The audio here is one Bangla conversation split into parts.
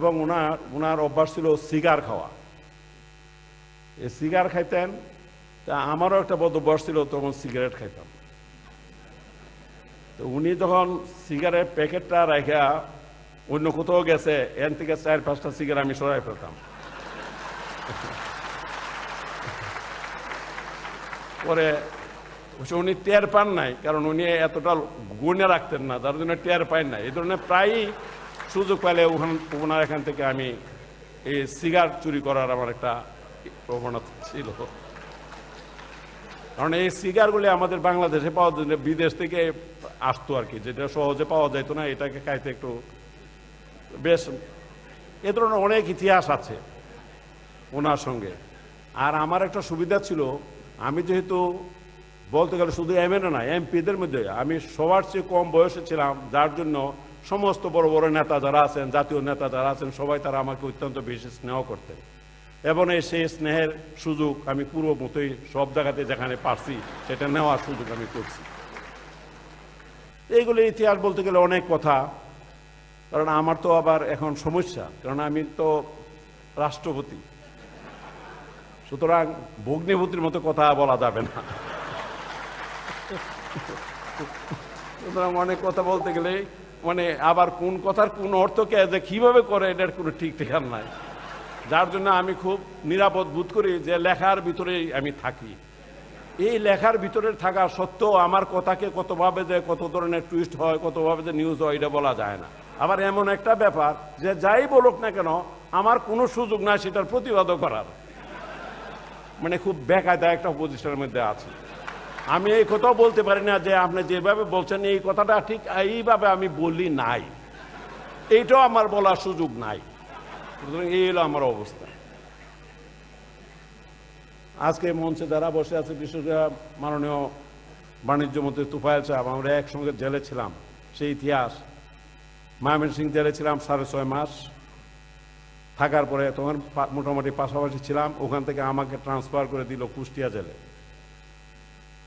এবং ওনার ওনার অভ্যাস ছিল সিগার খাওয়া। এই সিগার খাইতেন, তা আমারও একটা বদ অভ্যাস ছিল, তখন সিগারেট খাইতাম। তো উনি যখন সিগারেট প্যাকেটটা রেখা অন্য কোথাও গেছে এন থেকে চার পাঁচটা সিগারেট আমি সরাই ফেলতাম। পরে উনি টের পান নাই, কারণ উনি এতটা গুণে রাখতেন না, তার জন্য টের পান নাই। এই ধরনের প্রায়ই সুযোগ পেলে ওখান ওনার এখান থেকে আমি এই সিগার চুরি করার আমার একটা প্রবণতা ছিল। কারণ এই সিগারগুলি আমাদের বাংলাদেশে পাওয়া যায় বিদেশ থেকে আসতো আর কি, যেটা সহজে পাওয়া যেত না, এটাকে খাইতে একটু বেশ এ ধরনের অনেক ইতিহাস আছে ওনার সঙ্গে। আর আমার একটা সুবিধা ছিল, আমি যেহেতু বলতে গেলে শুধু এমএনএ না এমপিদের মধ্যে আমি সবার চেয়ে কম বয়সে ছিলাম, যার জন্য সমস্ত বড় বড় নেতা যারা আছেন, জাতীয় নেতা যারা আছেন, সবাই তারা আমাকে অত্যন্ত বেশি স্নেহ করতেন। এবং এই সেই স্নেহের সুযোগ আমি পূর্ব মতোই সব জায়গাতে যেখানে পারছি, সেটা নেওয়ার সুযোগ আমি করছি। এইগুলো ইতিহাস বলতে গেলে অনেক কথা, কারণ আমার তো আবার এখন সমস্যা, কারণ আমি তো রাষ্ট্রপতি। সুতরাং ভগ্নিভূতির মতো কথা বলা যাবে না। সুতরাং অনেক কথা বলতে গেলে মানে আবার কোন কথার কোন অর্থকে যে কীভাবে করে, এটার কোনো ঠিক ঠিকান নাই। যার জন্য আমি খুব নিরাপদ বোধ করি যে লেখার ভিতরেই আমি থাকি। এই লেখার ভিতরে থাকা সত্ত্বেও আমার কথাকে কতভাবে যে কত ধরনের টুইস্ট হয় কতভাবে যে নিউজ হয়, এটা বলা যায় না। আবার এমন একটা ব্যাপার যে যাই বলুক না কেন, আমার কোনো সুযোগ নাই সেটার প্রতিবাদও করার। মানে খুব বেকায়দা একটা পজিশনের মধ্যে আছে। আমি এই কথাও বলতে পারি না যে আপনি যেভাবে বলছেন, এই কথাটা ঠিক এইভাবে আমি বলি নাই। এইটাও আমার বলার সুযোগ নাই। এই হলো আমার অবস্থা। আজকে মঞ্চে যারা বসে আছে, বিশেষ মাননীয় বাণিজ্য মন্ত্রী তুফাইল সাহেব, আমরা একসঙ্গে জেলে ছিলাম, সেই ইতিহাস। ময়মনসিং জেলে ছিলাম সাড়ে ছয় মাস। থাকার পরে তখন মোটামুটি পাশাপাশি ছিলাম। ওখান থেকে আমাকে ট্রান্সফার করে দিল কুষ্টিয়া জেলে।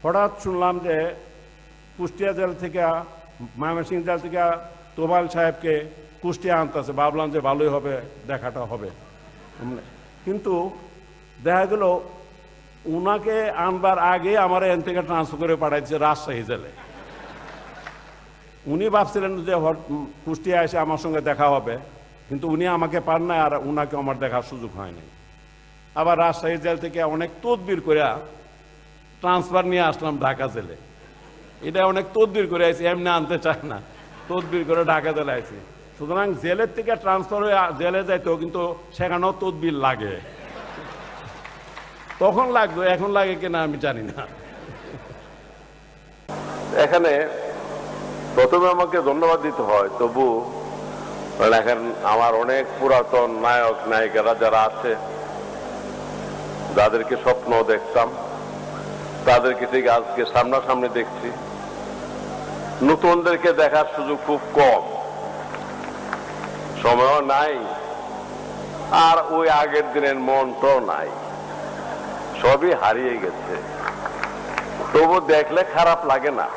হঠাৎ শুনলাম যে কুষ্টিয়া জেল থেকে ময়মনসিং জেল থেকে তোবাল সাহেবকে কুষ্টিয়া আনতেছে। ভাবলাম যে ভালোই হবে, দেখাটা হবে। কিন্তু দেখা গেল, উনাকে আনবার আগে আমার এন থেকে ট্রান্সফার করে পাঠাইছে রাজশাহী জেলে। উনি ভাবছিলেন যে কুষ্টিয়া এসে আমার সঙ্গে দেখা হবে, কিন্তু উনি আমাকে পান না আর উনাকে আমার দেখার সুযোগ হয়নি। আবার রাজশাহী জেল থেকে অনেক তদবির করে ট্রান্সফার নিয়ে আসলাম ঢাকা জেলে। এটা অনেক তদবির করে আইছি, এমনি আনতে চায় না। তদবির করে ঢাকা জেলে আইছি। সুতরাং জেলের থেকে ট্রান্সফার হয়ে জেলে যাইতো কিন্তু সেখানেও তদবির লাগে। তখন লাগতো এখন লাগে কিনা আমি জানি না। এখানে প্রথমে আমাকে ধন্যবাদ দিতে হয়, তবু এখন আমার অনেক পুরাতন নায়ক, নায়িকারা যারা আছে, যাদেরকে স্বপ্ন দেখতাম তাদেরকে ঠিক আজকে সামনাসামনি দেখছি। নতুনদেরকে দেখার সুযোগ খুব কম। সময়ও নাই, আর ওই আগের দিনের মনটাও নাই। সবই হারিয়ে গেছে। তবু দেখলে খারাপ লাগে না।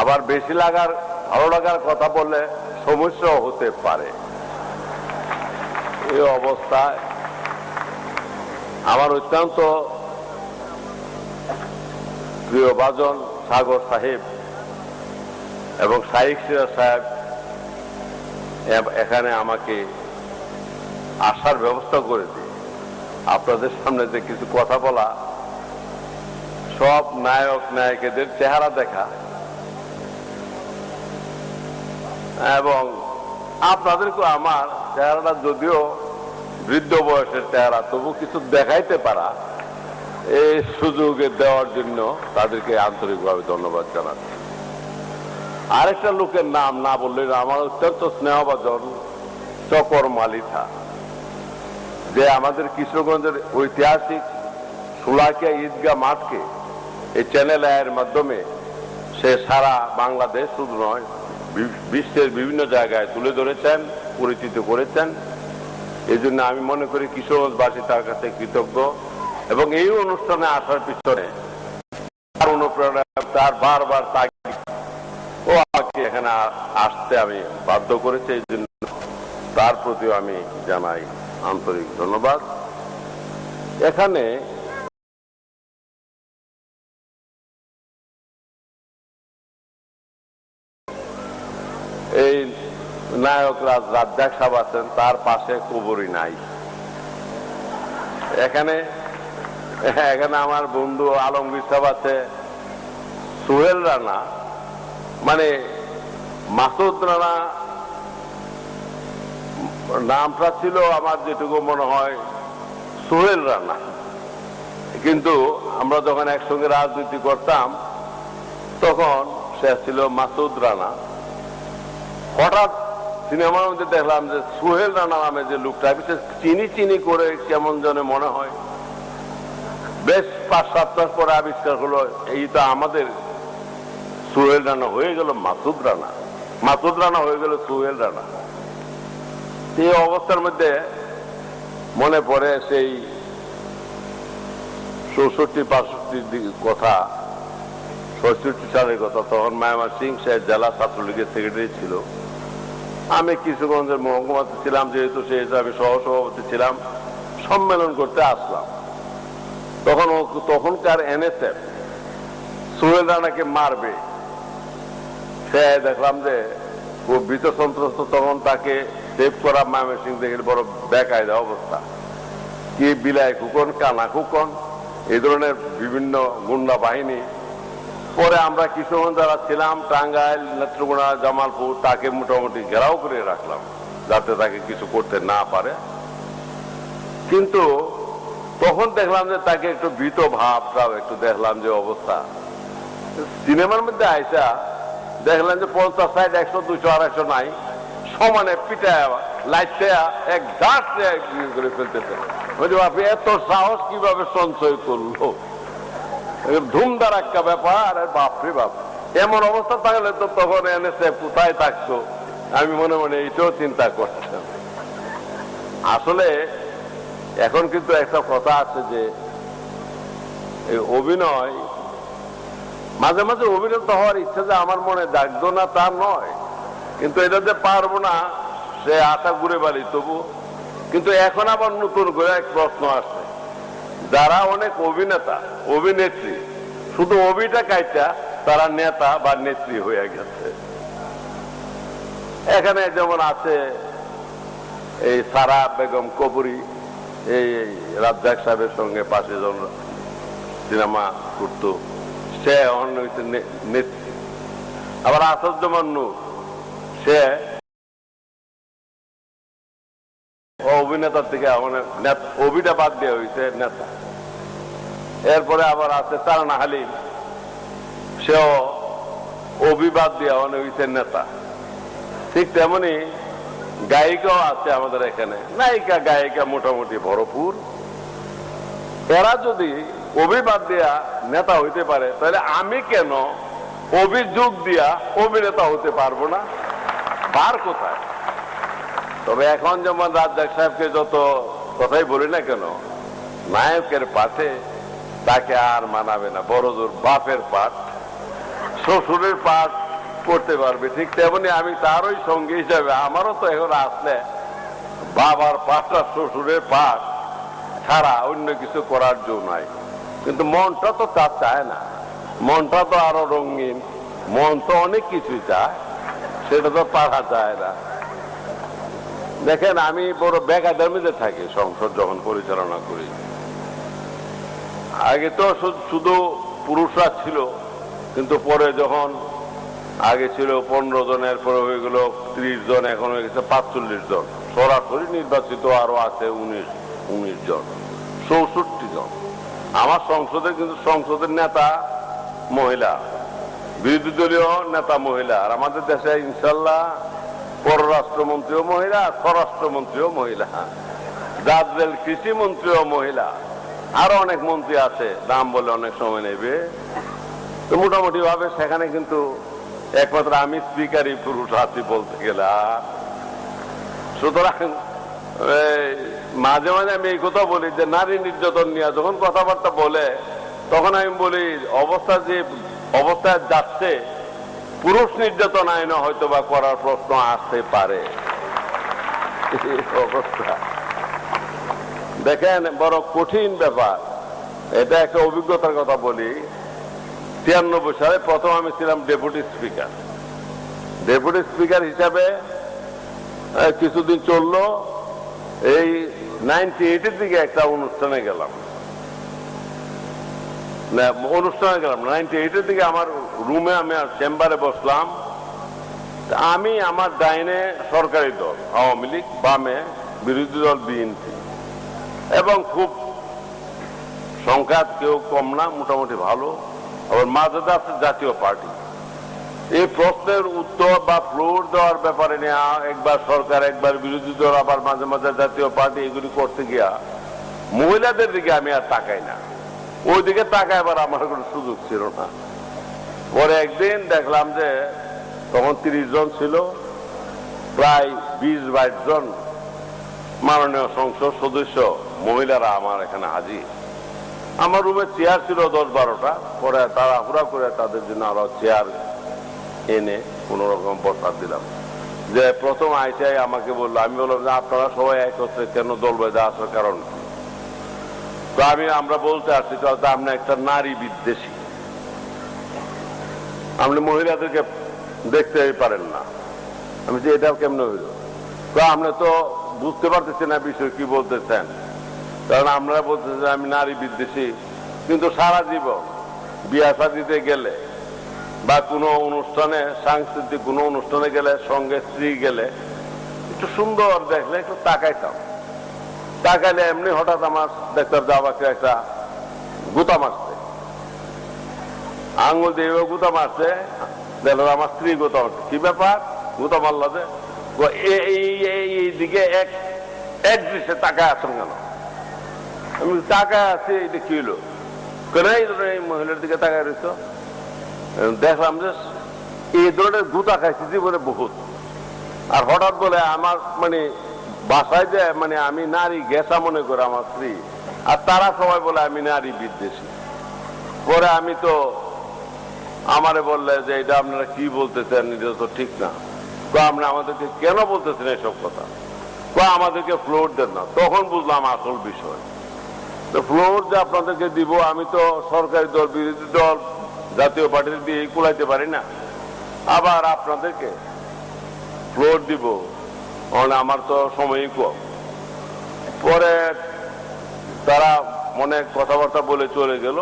আবার বেশি লাগার, ভালো লাগার কথা বললে সমস্যাও হতে পারে। এই অবস্থায় আমার অত্যন্ত প্রিয় বাজন সাগর সাহেব এবং শাহিক সিরাজ সাহেব এখানে আমাকে আসার ব্যবস্থা করে দিয়ে আপনাদের সামনে যে কিছু কথা বলা, সব নায়ক নায়িকাদের চেহারা দেখা এবং আপনাদেরকে আমার চেহারাটা যদিও বৃদ্ধ বয়সের চেহারা, তবু কিছু দেখাইতে পারা। এই সুযোগে দেওয়ার জন্য তাদেরকে আন্তরিকভাবে ধন্যবাদ জানাচ্ছি। আরেকটা লোকের নাম না বললে আমার অত্যন্ত স্নেহভাজন চকর মালিথা। যে আমাদের কিশোরগঞ্জের ঐতিহাসিক সুলাকিয়া ঈদগাহ মাঠকে এই চ্যানেল আয়ের মাধ্যমে সে সারা বাংলাদেশ শুধু নয় বিশ্বের বিভিন্ন জায়গায় তুলে ধরেছেন, পরিচিত করেছেন। এই জন্য আমি মনে করি কিশোরগঞ্জবাসী তার কাছে কৃতজ্ঞ। এবং এই অনুষ্ঠানে আসার পিছনে তার অনুপ্রেরণা, তার বারবার ও আমাকে এখানে আসতে আমি বাধ্য করেছে, এই জন্য তার প্রতিও আমি জানাই আন্তরিক ধন্যবাদ। এখানে এই নায়ক রাজ রাজ্জাক সাহেব আছেন, তার পাশে কবরই নাই। এখানে এখানে আমার বন্ধু আলমগীর সাহেব আছে, সোহেল রানা। মানে মাসুদ রানা নামটা ছিল আমার যেটুকু মনে হয়, সোহেল রানা। কিন্তু আমরা যখন একসঙ্গে রাজনীতি করতাম, তখন সে ছিল মাসুদ রানা। হঠাৎ সিনেমার মধ্যে দেখলাম যে সোহেল রানা নামে যে লোকটা চিনি চিনি করে কেমন জনে মনে হয়। বেশ পাঁচ মাস পরে আবিষ্কার হলো, এই তো আমাদের সুহেল রানা হয়ে গেল, মাসুদ রানা। মাসুদ রানা হয়ে গেল সুহেল রানা। এই অবস্থার মধ্যে মনে পড়ে সেই চৌষট্টি পাঁচষট্টির দিকে কথা, ছয়ষট্টি সালের কথা, তখন মায়ামা সিং সাহেব জেলা ছাত্রলীগের সেক্রেটারি ছিল। আমি কিশোরগঞ্জের মহকুমাতে ছিলাম, যেহেতু সেই হিসাবে সহসভাপতি ছিলাম, সম্মেলন করতে আসলাম। তখন তখনকার এনএসএফ সোহেল রানাকে মারবে। সে দেখলাম যে ও ভীত সন্ত্রস্ত, তখন তাকে সেভ করা মায়ামা সিং দেখে বড় বেকায়দা অবস্থা। কি বিলায় খুকন, কানা খুকন এই ধরনের বিভিন্ন গুন্ডা বাহিনী। পরে আমরা কিশোরগঞ্জ যারা ছিলাম, টাঙ্গাইল, নেত্রকোনা, জামালপুর, তাকে মোটামুটি ঘেরাও করে রাখলাম, যাতে তাকে কিছু করতে না পারে। কিন্তু তখন দেখলাম যে তাকে একটু ভীত ভাবটাও একটু দেখলাম যে অবস্থা। সিনেমার মধ্যে আইসা দেখলাম যে পঞ্চাশ ষাট, একশো, দুশো, আড়াইশো নাই, সমানে পিটায় লাইটে এক ঘাট করে ফেলতেছে। বলছি বাপি এত সাহস কীভাবে সঞ্চয় করল? ধুমধার একটা ব্যাপার, আর বাপরে বাপ। এমন অবস্থা থাকলে তো তখন এনেছে কোথায় থাকতো? আমি মনে মনে এইটাও চিন্তা করতাম। আসলে এখন কিন্তু একটা কথা আছে যে অভিনয়, মাঝে মাঝে অভিনেতা হওয়ার ইচ্ছা যে আমার মনে জাগতো না, তা নয়। কিন্তু এটা যে পারব না, সে আশা ঘুরে বাড়ি তবু। কিন্তু এখন আবার নতুন করে এক প্রশ্ন আসছে। যারা অনেক অভিনেতা, অভিনেত্রী, শুধু অভিটা কাইটা, তারা নেতা বা নেত্রী হয়ে গেছে। এখানে যেমন আছে এই সারা বেগম কবরী এই রাজ্জাক সাহেবের সঙ্গে পাশে যখন সিনেমা করতো, সে অন্য নেত্রী। আবার আসাদুজ্জামান নূর সে অভিনেতার থেকে মানে অভিটা বাদ দেওয়া হয়েছে নেতা। এরপরে আবার আছে তারানা হালিম, সেও অভিবাদ দেওয়া মানে হয়েছে নেতা। ঠিক তেমনি গায়িকাও আছে আমাদের এখানে। নায়িকা, গায়িকা মোটামুটি ভরপুর। এরা যদি অভিবাদ দেয়া নেতা হইতে পারে, তাহলে আমি কেন অভিযোগ দিয়া অভিনেতা হতে পারব না? বার কোথায়? তবে এখন যেমন রাজ্জাক সাহেবকে যত কথাই বলি না কেন, নায়কের পাশে তাকে আর মানাবে না। বড় জোর বাপের পাঠ, শ্বশুরের পাঠ করতে পারবে, ঠিক তেমনি আমি তারই সঙ্গী হিসাবে, আমারও তো এখন আসলে বাবার আর শ্বশুরের পাঠ ছাড়া অন্য কিছু করার জন্য নাই। কিন্তু মনটা তো তা চায় না। মনটা তো আরও রঙিন। মন তো অনেক কিছুই চায়, সেটা তো পারা যায় না। দেখেন, আমি বড় বেকাদের মধ্যে থাকি সংসদ যখন পরিচালনা করি। আগে তো শুধু পুরুষরা ছিল, কিন্তু পরে যখন আগে ছিল পনেরো জনের, পরে হয়ে গেল ত্রিশ জন, এখন হয়ে গেছে পাঁচচল্লিশ জন। সরাসরি নির্বাচিত আরও আছে উনিশ উনিশ জন, চৌষট্টি জন। আমার সংসদে কিন্তু সংসদের নেতা মহিলা, বিরোধী দলীয় নেতা মহিলা, আর আমাদের দেশে ইনশাল্লাহ পররাষ্ট্রমন্ত্রীও মহিলা, স্বরাষ্ট্রমন্ত্রীও মহিলা রাজরেল কৃষি মন্ত্রীও মহিলা আরও অনেক মন্ত্রী আছে দাম বলে অনেক সময় নেবে। তো মোটামুটি ভাবে সেখানে কিন্তু একমাত্র আমি স্পিকারই পুরুষ আছি বলতে গেলে সুতরাং মাঝে মাঝে আমি এই কথা বলি যে, নারী নির্যাতন নিয়ে যখন কথাবার্তা বলে, তখন আমি বলি, অবস্থা যে, অবস্থায় যাচ্ছে, পুরুষ নির্যাতন আইনে হয়তো বা করার প্রশ্ন আসতে পারে। অবস্থা। দেখেন, বড় কঠিন ব্যাপার। এটা একটা অভিজ্ঞতার কথা বলি। তিয়ানব্বই সালে প্রথম আমি ছিলাম ডেপুটি স্পিকার। ডেপুটি স্পিকার হিসাবে কিছুদিন চলল। এই নাইনটি এইটের দিকে একটা অনুষ্ঠানে গেলাম। অনুষ্ঠানে গেলাম। নাইনটি এইটের দিকে আমার রুমে আমি চেম্বারে বসলাম। আমি আমার ডাইনে সরকারি দল, আওয়ামী লীগ, বামে বিরোধী দল, বিএনপি। এবং খুব সংখ্যা কেউ কম না, মোটামুটি ভালো। আবার মাঝে আছে জাতীয় পার্টি। এই প্রশ্নের উত্তর বা ফ্লোর দেওয়ার ব্যাপারে নিয়ে একবার সরকার, একবার বিরোধী দল, আবার মাঝে মাঝে জাতীয় পার্টি এগুলি করতে গিয়া মহিলাদের দিকে আমি আর তাকাই না। ওই দিকে তাকাইবার আমার কোনো সুযোগ ছিল না। পরে একদিন দেখলাম যে তখন তিরিশ জন ছিল, প্রায় বিশ বাইশ জন মাননীয় সংসদ সদস্য মহিলারা আমার এখানে হাজির। আমার রুমে চেয়ার ছিল দশ বারোটা। পরে তারা হুড়া করে তাদের জন্য আরও চেয়ার এনে কোন রকম বসার দিলাম। যে প্রথম আইসাই আমাকে বলল, আমি বললাম যে আপনারা সবাই একত্রে কেন দল বেঁধে আসার কারণ তো আমি, আমরা বলতে আসছি, তো আপনি একটা নারী বিদ্বেষী। আপনি মহিলাদেরকে দেখতে পারেন না। আমি যে এটা কেমনে হইল? তো আপনি তো বুঝতে পারতেছি না বিষয় কি বলতেছেন। কারণ আমরা বলতেছি যে আমি নারী বিদ্বেষী, কিন্তু সারা জীবন বিয়া দিতে গেলে বা কোনো অনুষ্ঠানে, সাংস্কৃতিক কোনো অনুষ্ঠানে গেলে, সঙ্গে স্ত্রী গেলে একটু সুন্দর দেখলে একটু তাকাইতাম। তাকাইলে এমনি হঠাৎ আমার দেখতাম যে আমাকে একটা গুতা মারছে। আঙুল দিয়ে গুতা মারছে দেখল আমার স্ত্রী গুতা মারছে। কি ব্যাপার? গুতা মারলো যে? এই- দিকে এক এক দৃশ্যে তাকায় আছেন কেন? আমি তাকায় আছি, এটা কি হলো? কেন এই ধরনের মহিলার দিকে তাকায় রয়েছ? দেখলাম যে এই ধরনের গুতা খাইছি জীবনে বহুত। আর হঠাৎ বলে আমার মানে বাসায় যে মানে আমি নারী গেছা মনে করে আমার স্ত্রী, আর তারা সবাই বলে আমি নারী বিদ্বেষী। পরে আমি তো আমারে বললে যে এটা আপনারা কি বলতেছেন, এটা তো ঠিক না। আপনি আমাদেরকে কেন বলতেছেন এসব কথা? তো আমাদেরকে ফ্লোর দেন না। তখন বুঝলাম আসল বিষয়। ফ্লোর যে আপনাদেরকে দিব, আমি তো সরকারি দল, বিরোধী দল, জাতীয় পার্টির দিয়ে কুলাইতে পারি না। আবার আপনাদেরকে ফ্লোর দিব, কারণ আমার তো সময়ই কম। পরে তারা মনে কথাবার্তা বলে চলে গেল।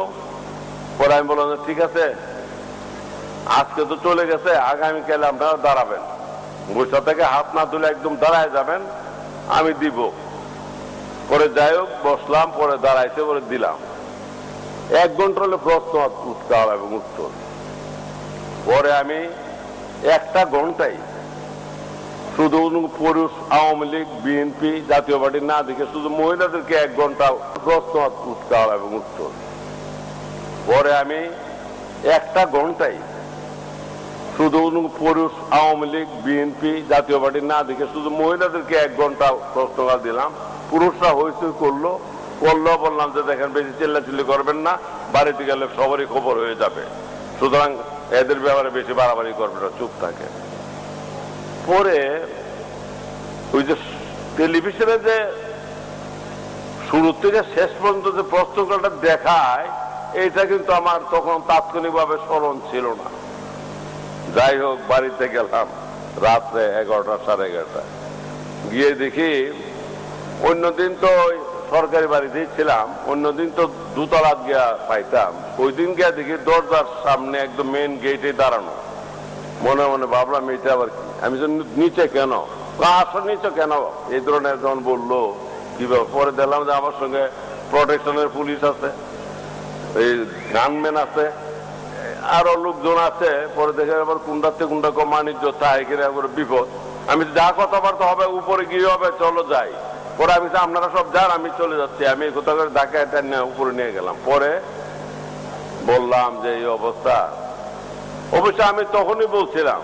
পরে আমি বললাম ঠিক আছে, আজকে তো চলে গেছে, আগামীকালে আপনারা দাঁড়াবেন। বৈশা থেকে হাত না তুলে একদম দাঁড়ায় যাবেন, আমি দিব। পরে যাই হোক, বসলাম, পরে দাঁড়াইতে পরে দিলাম। এক ঘণ্টা হলে প্রশ্ন উৎকাল এবং উত্তর। পরে আমি একটা ঘন্টায় শুধু পুরুষ, আওয়ামী লীগ, বিএনপি, জাতীয় পার্টি না দেখে শুধু মহিলাদেরকে এক ঘণ্টা প্রশ্ন উৎকাল এবং উত্তর। পরে আমি একটা ঘন্টায় শুধু পুরুষ, আওয়ামী লীগ, বিএনপি, জাতীয় পার্টি না দেখে শুধু মহিলাদেরকে এক ঘণ্টা প্রশ্নকাল দিলাম। পুরুষরা হইচই করল। করল বললাম যে দেখেন, বেশি চিল্লাচিল্লি করবেন না, বাড়িতে গেলে সবারই খবর হয়ে যাবে। সুতরাং এদের ব্যাপারে বেশি বাড়াবাড়ি করবেন না, চুপ থাকে। পরে ওই যে টেলিভিশনে যে শুরু থেকে শেষ পর্যন্ত যে প্রশ্নকালটা দেখায় এটা কিন্তু আমার তখন তাৎক্ষণিকভাবে স্মরণ ছিল না। যাই হোক, বাড়িতে গেলাম, রাত্রে এগারোটা, সাড়ে এগারোটা গিয়ে দেখি অন্যদিন তো সরকারি বাড়িতেই ছিলাম, অন্যদিন তো দুতলা গিয়া পাইতাম। ওই দিন গিয়া দেখি দরজার সামনে একদম মেন গেটে দাঁড়ানো। মনে মনে ভাবলাম এটা আবার কি? আমি নিচে কেন? আসো নিচে কেন? এই ধরনের যখন বলল, কি পরে দেখলাম যে আমার সঙ্গে প্রোটেকশনের পুলিশ আছে, এই গানম্যান আছে, আরও লোকজন আছে। পরে দেখে আবার কুন্ডাতে কুন্ডা কম বাণিজ্য চাই কিনা বিপদ। আমি যা কথাবার্তা হবে, উপরে গিয়ে হবে, চলো যাই। পরে আমি আপনারা সব যান, আমি চলে যাচ্ছি। আমি কোথাও কথা করে ঢাকা এটা উপরে নিয়ে গেলাম। পরে বললাম যে, এই অবস্থা। অবশ্য আমি তখনই বলছিলাম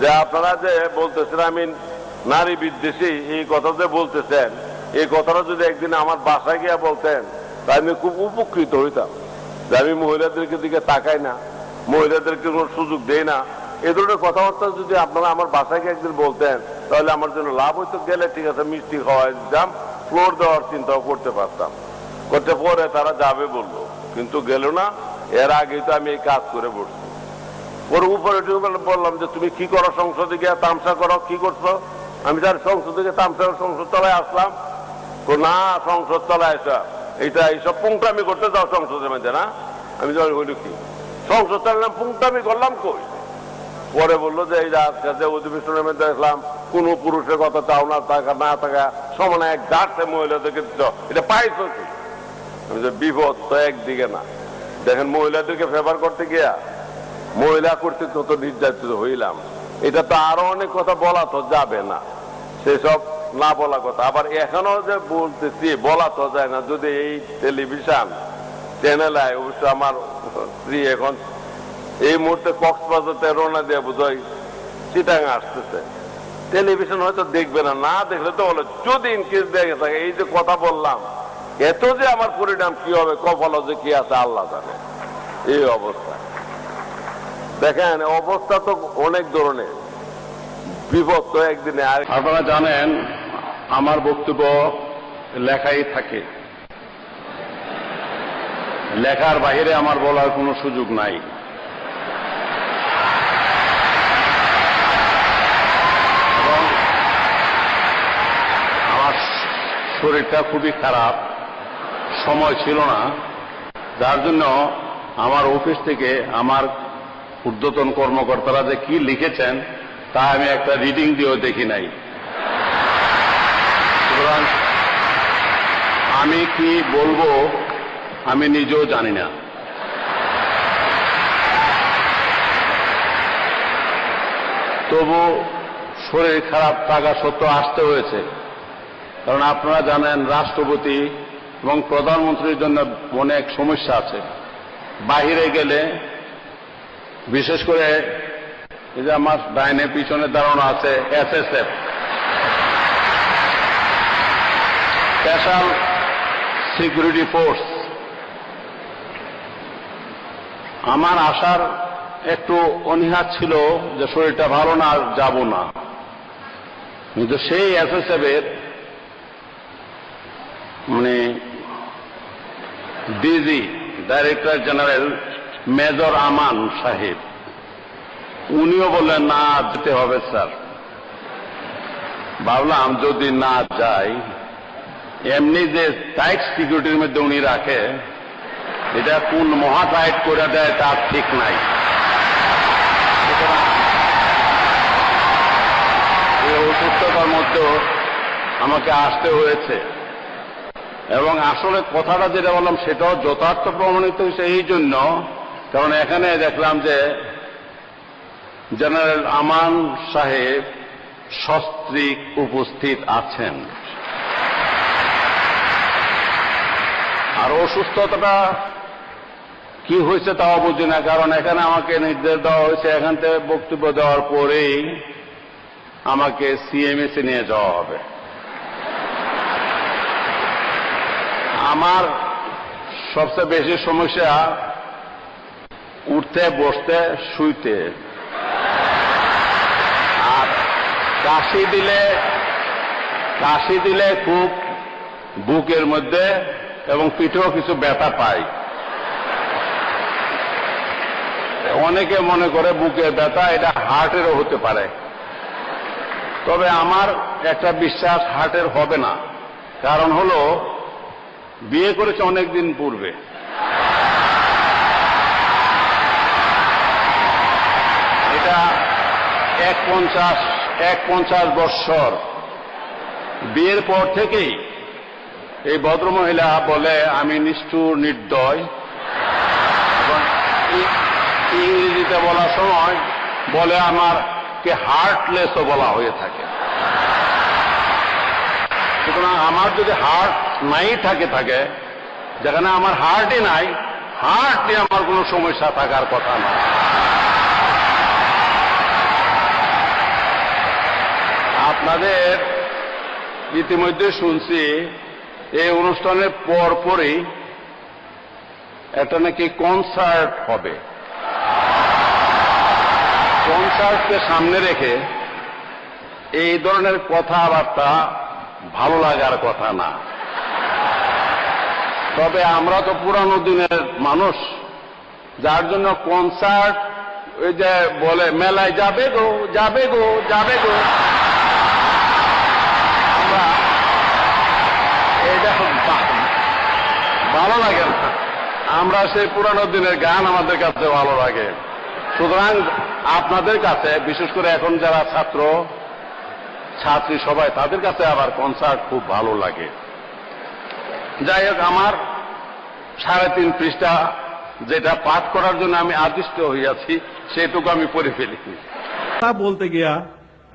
যে, আপনারা যে বলতেছেন আমি নারী বিদ্বেষী, এই কথা যে বলতেছেন, এই কথাটা যদি একদিন আমার বাসায় গিয়ে বলতেন তাই আমি খুব উপকৃত হইতাম। যে, আমি মহিলাদেরকে দিকে তাকাই না, মহিলাদেরকে কোনো সুযোগ দেই না। এ ধরনের কথাবার্তা যদি আপনারা আমার বাসায় গিয়ে একদিন বলতেন তাহলে আমার জন্য লাভ হইতো, গেলে ঠিক আছে, মিষ্টি খাওয়াই দিতাম ফ্লোর দেওয়ার চিন্তাও করতে পারতাম। করতে পরে তারা যাবে বলল, কিন্তু গেল না, এর আগেই তো আমি এই কাজ করে বসছি। ওর উপরে বললাম যে, তুমি কি করো সংসদে গিয়ে তামসা করো, কি করছ? আমি তার সংসদে গিয়ে তামসা সংসদ তলায় আসলাম। তো না, সংসদ তলায় আসা এইটা এইসব পুংটামি করতে যাও সংসদের মধ্যে, না? আমি বলি কি? সংসদ তলায় পুংটামি করলাম কই? পরে বলল যে, এই যে আজকে অধিবেশনের মধ্যে দেখলাম, কোন পুরুষের কথা চাও না থাকা না থাকা, সমানে এক যাচ্ছে মহিলাদেরকে দিচ্ছ। এটা পাইছো কি? বিপদ তো একদিকে না। দেখেন, মহিলাদেরকে ফেভার করতে গিয়া মহিলা কর্তৃক তত নির্যাতিত হইলাম। এটা তো আরও অনেক কথা বলা তো যাবে না। সেসব না বলা কথা। আবার এখনও যে বলতেছি, বলা তো যায় না। যদি এই টেলিভিশন চ্যানেলে অবশ্য আমার স্ত্রী এখন এই মুহূর্তে কক্সবাজারতে রোনা দিয়ে বোধহয় চিটাং আসতেছে। টেলিভিশন হয়তো দেখবে না না দেখলে তো বলে, যদি ইনকেস দেখে থাকে, এই যে কথা বললাম, এত যে আমার পরিণাম কি হবে, কপাল যে কি আছে, আল্লাহ জানে। এই অবস্থা। দেখেন, অবস্থা তো অনেক ধরনের। বিপদ তো একদিনে আর আপনারা জানেন, আমার বক্তব্য লেখাই থাকে। লেখার বাইরে আমার বলার কোনো সুযোগ নাই। শরীরটা খুবই খারাপ। সময় ছিল না। যার জন্য আমার অফিস থেকে আমার ঊর্ধ্বতন কর্মকর্তারা যে কি লিখেছেন, তা আমি একটা রিডিং দিয়েও দেখি নাই। সুতরাং আমি কি বলব, আমি নিজেও জানি না। তবু শরীর খারাপ থাকা সত্ত্বেও আসতে হয়েছে। কারণ আপনারা জানেন রাষ্ট্রপতি এবং প্রধানমন্ত্রীর জন্য অনেক সমস্যা আছে। বাহিরে গেলে, বিশেষ করে এই যে আমার ডাইনে পিছনে দাঁড়ানো আছে, এসএসএফ। স্পেশাল সিকিউরিটি ফোর্স আমার আসার একটু অনীহা ছিল যে শরীরটা ভালো না যাব না। কিন্তু সেই এসএসএফ এর মানে DG director general major Aman সাহেব। উনিও বললেন, না, যেতে হবে, স্যার। ভাবলাম, যদি না যাই, এমনি যে টাইট সিকিউরিটির মধ্যে উনি রাখে, এটা কোন মহা টাইট করে দেয়, তার ঠিক নাই। অসুস্থতার মধ্যেও আমাকে আসতে হয়েছে। এবং আসলে কথাটা যেটা বললাম, সেটাও যথার্থ প্রমাণিত হয়েছে এই জন্য। কারণ এখানে দেখলাম যে জেনারেল আমান সাহেব সস্ত্রীক উপস্থিত আছেন। আর অসুস্থতাটা কি হয়েছে তাও বুঝি না, কারণ এখানে আমাকে নির্দেশ দেওয়া হয়েছে, এখান থেকে বক্তব্য দেওয়ার পরেই আমাকে সিএমএসে নিয়ে যাওয়া হবে। আমার সবচেয়ে বেশি সমস্যা উঠতে, বসতে, শুইতে। আর কাশি দিলে কাশি দিলে খুব বুকের মধ্যে এবং পিঠেও কিছু ব্যথা পাই অনেকে মনে করে বুকের ব্যথা, এটা হার্টেরও হতে পারে। তবে আমার একটা বিশ্বাস, হার্টের হবে না। কারণ হলো বিয়ে করেছে অনেক দিন পূর্বে। এটা এক পঞ্চাশ এক পঞ্চাশ বৎসর। বিয়ের পর থেকেই এই ভদ্রমহিলা বলে, আমি নিষ্ঠুর, নির্দয়। ইংরেজিতে বলার সময় বলে আমার কে হার্টলেসও বলা হয়ে থাকে। সুতরাং আমার যদি হার্ট নাই থাকে থাকে, যেখানে আমার হার্টই নাই হার্ট নিয়ে আমার কোনো সমস্যা থাকার কথা না আপনাদের ইতিমধ্যে শুনছি, এই অনুষ্ঠানের পর পরই একটা নাকি কনসার্ট হবে। কনসার্টকে সামনে রেখে এই ধরনের কথাবার্তা ভালো লাগার কথা না। তবে আমরা তো পুরানো দিনের মানুষ, যার জন্য কনসার্ট ওই যে বলে, মেলায় যাবে গো যাবে গো যাবে গো। ভালো লাগে না। আমরা সেই পুরানো দিনের গান আমাদের কাছে ভালো লাগে। সুতরাং আপনাদের কাছে, বিশেষ করে এখন যারা ছাত্র ছাত্রী সবাই তাদের কাছে আবার কনসার্ট খুব ভালো লাগে। যাই হোক, আমার সাড়ে তিন পৃষ্ঠা যেটা পাঠ করার জন্য আমি আদিষ্ট হইয়াছি, সেটুকু আমি পড়ে ফেলি। তা বলতে গিয়া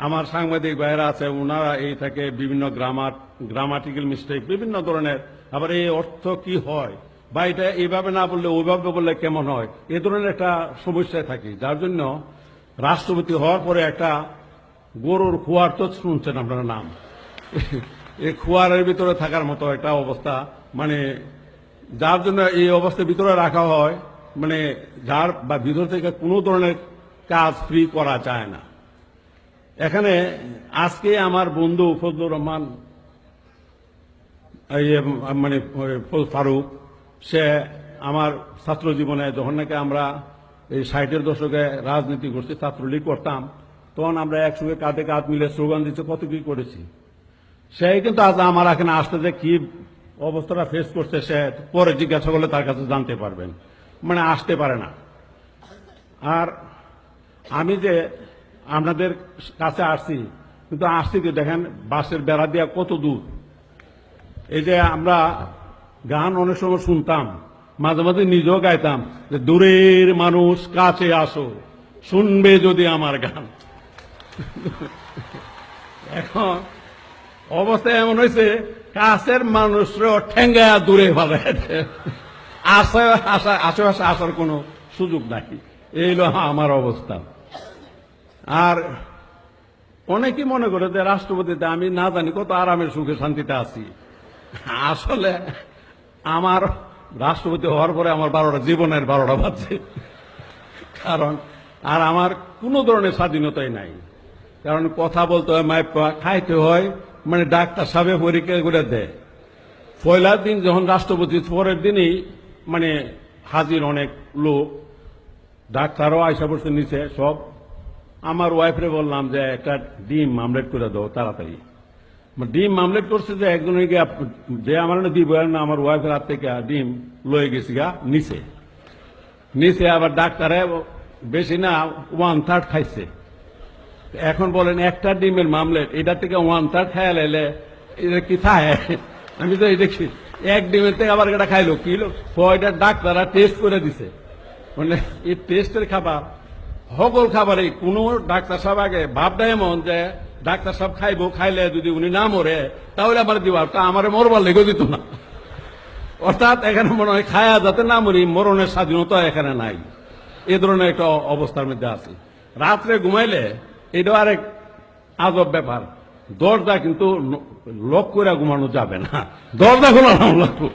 আমার সাংবাদিক ভাইয়েরা আছে ওনারা এই থেকে বিভিন্ন গ্রামার গ্রামাটিক্যাল মিস্টেক বিভিন্ন ধরনের, আবার এই অর্থ কি হয়, বা এটা এইভাবে না বললে, ওইভাবে বললে কেমন হয়, এ ধরনের একটা সমস্যায় থাকি। যার জন্য রাষ্ট্রপতি হওয়ার পরে একটা গরুর খোয়ার তো শুনছেন আপনার নাম? এই খোয়ারের ভিতরে থাকার মতো একটা অবস্থা মানে যার জন্য এই অবস্থার ভিতরে রাখা হয় মানে যার বা ভিতর থেকে কোনো ধরনের কাজ ফ্রি করা যায় না। এখানে আজকে আমার বন্ধু ফজলুর রহমান মানে ফারুক, সে আমার ছাত্র জীবনে, যখন নাকি আমরা এই ষাটের দশকে রাজনীতি করছি, ছাত্রলীগ করতাম তখন আমরা একসঙ্গে কাঁধে কাঁধ মিলে স্লোগান দিচ্ছে, কত কি করেছি। সে কিন্তু আজ আমার এখানে আসতে যে কি অবস্থাটা ফেস করছে সে পরে জিজ্ঞাসা করলে তার কাছে জানতে পারবেন। মানে আসতে পারে না। আর আমি যে আপনাদের কাছে আসছি, কিন্তু আসছি যে দেখেন, বাসের বেড়া দেওয়া কত দূর। এই যে আমরা গান অনেক সময় শুনতাম, মাঝে মাঝে নিজেও গাইতাম যে দূরের মানুষ কাছে আসো, শুনবে যদি আমার গান। এখন অবস্থা এমন হয়েছে, কাছের মানুষরা ঠেঙ্গা দূরে ভালো আসে, আসা, আশেপাশে আসার কোনো সুযোগ নাই। এই হলো আমার অবস্থা। আর অনেকেই মনে করে যে রাষ্ট্রপতিতে আমি না জানি কত আরামের সুখে শান্তিতে আছি। আসলে আমার রাষ্ট্রপতি হওয়ার পরে আমার বারোটা, জীবনের বারোটা বাজছে। কারণ, আর আমার কোনো ধরনের স্বাধীনতাই নাই। কারণ কথা বলতে হয় মাইপ খাইতে হয় মানে ডাক্তার সাহেব পরীক্ষা করে দেয়। পয়লার দিন যখন রাষ্ট্রপতি, পরের দিনই মানে হাজির অনেক লোক, ডাক্তারও আয়সা পড়ছে নিচে সব। আমার ওয়াইফরে বললাম যে, একটা ডিম আমলেট করে দাও তাড়াতাড়ি। ডিম আমলেট করছে যে একজন গিয়ে যে আমার না দিব না আমার ওয়াইফের হাত থেকে ডিম লয়ে গেছি গা নিচে। নিচে আবার ডাক্তারে বেশি না ওয়ান থার্ড খাইছে। এখন বলেন একটা ডিমের মামলেট, এটা থেকে ওয়ান থার্ড খাইয়া লাইলে এটা কি খায় আমি তো এই দেখছি এক ডিমের থেকে আবার এটা খাইলো, কি হলো কয়টা ডাক্তাররা টেস্ট করে দিছে। মানে এই টেস্টের খাবার সকল খাবারে কোনো ডাক্তার সাহেব আগে ভাবটা এমন যে ডাক্তার সাহেব খাইবো, খাইলে যদি উনি না মরে, তাহলে আমার দিবা তা আমার মরবার লেগে দিত না। অর্থাৎ এখানে মনে হয় খায়া যাতে না মরি, মরণের স্বাধীনতা এখানে নাই। এ ধরনের একটা অবস্থার মধ্যে আছে। রাত্রে ঘুমাইলে এটা আরেক আজব ব্যাপার। দরজা কিন্তু লক করে ঘুমানো যাবে না। দরজা খোলানো লাগবে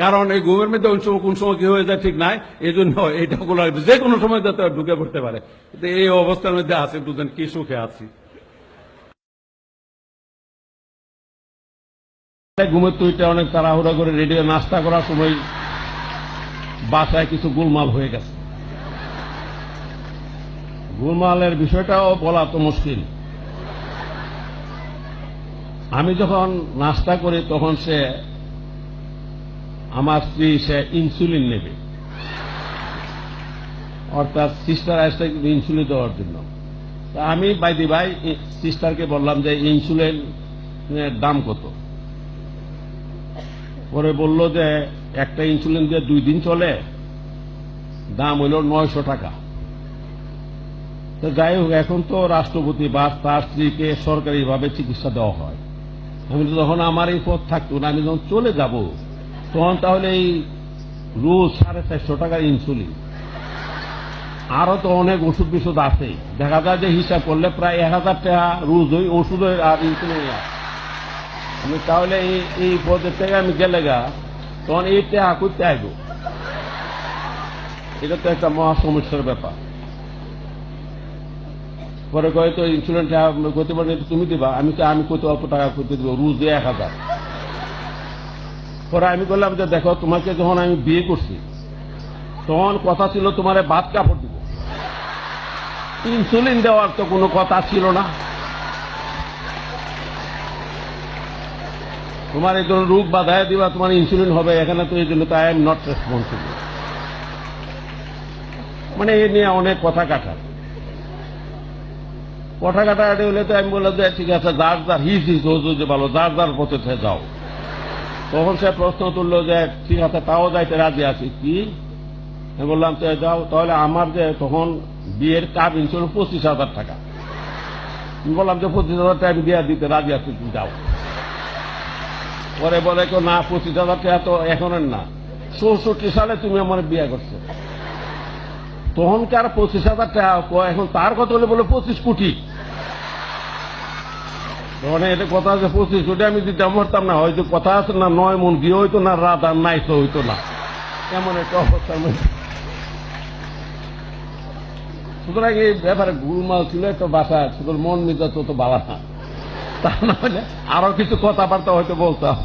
কারণ এই ঘুমের মধ্যে ওই সময় কোন সময় কি হয়ে যায় ঠিক নাই। এই জন্য এইটা খোলা। যে কোনো সময় যাতে ঢুকে পড়তে পারে। এই অবস্থার মধ্যে আছে, দুজন কি সুখে আছি। ঘুমের তুইটা অনেক তাড়াহুড়া করে রেডিও নাস্তা করার সময় বাসায় কিছু গোলমাল হয়ে গেছে। গোলমালের বিষয়টাও বলা তো মুশকিল। আমি যখন নাস্তা করি, তখন সে আমার স্ত্রী, সে ইনসুলিন নেবে। অর্থাৎ সিস্টার আসতে ইনসুলিন দেওয়ার জন্য। তা আমি বাইদি ভাই সিস্টারকে বললাম যে, ইনসুলিনের দাম কত? পরে বলল যে, একটা ইনসুলিন দিয়ে দুই দিন চলে, দাম হইল নয়শো টাকা। তো যাই হোক, এখন তো রাষ্ট্রপতি বা তার স্ত্রীকে সরকারিভাবে চিকিৎসা দেওয়া হয়। আমি যখন আমার এই পথ থাকতো না, আমি যখন চলে যাব, তখন তাহলে এই রোজ সাড়ে চারশো টাকার ইনসুলিন আরও তো অনেক ওষুধ বিষুধ আছে। দেখা যায় যে হিসাব করলে প্রায় এক হাজার টাকা রোজ ওই ওষুধের আর ইনসুলিন আমি তাহলে এই এই পদের থেকে আমি গেলে গা, তখন এই টাকা করতে আইব। এটা তো একটা মহা সমস্যার ব্যাপার। পরে কয় তো ইন্স্যুরেন্স করতে পারেন তুমি দিবা। আমি তো আমি কত অত টাকা করতে দেবো রুজ এক হাজার। পরে আমি বললাম যে, দেখো, তোমাকে যখন আমি বিয়ে করছি, তখন কথা ছিল তোমার ভাত কাপড় দিব। ইনসুলিন দেওয়ার তো কোনো কথা ছিল না। তোমার এই ধরনের রোগ বাধায় দিবা, তোমার ইনসুলিন হবে এখানে, তো এই জন্য তো আই এম নট রেসপন্সিবল মানে এ নিয়ে অনেক কথা কাটা। কথা কাটাকাটি হলে তো আমি বললাম যে, ঠিক আছে, যার যার হিস হিস যে ভালো, যার যার পথে যাও। তখন সে প্রশ্ন তুললো যে, ঠিক আছে, তাও যাইতে রাজি আছি। কি? বললাম তো যাও, তাহলে আমার যে তখন বিয়ের কাপ ইন্স্যুরেন্স পঁচিশ হাজার টাকা। বললাম যে, পঁচিশ হাজার টাকা আমি দিয়ে দিতে রাজি আছি যাও। পরে বলে কেউ, না, পঁচিশ হাজার টাকা তো এখনের না। চৌষট্টি সালে তুমি আমার বিয়ে করছ। তখনকার পঁচিশ হাজার টাকা এখন তার কথা হলে বলে পঁচিশ কোটি? এটা কথা আছে পঁচিশ কোটি আমি দিতে পারতাম না, হয়তো কথা আছে না, নয় মন গিয়ে হইতো না, রাত আর নাই তো হইতো না। এমন একটা অবস্থার মধ্যে সুতরাং এই ব্যাপারে গুলমাল ছিল একটা বাসা সুতরাং মন মেজাজ তো ভালো না। তা না হলে আরও কিছু কথাবার্তা হয়তো বলতাম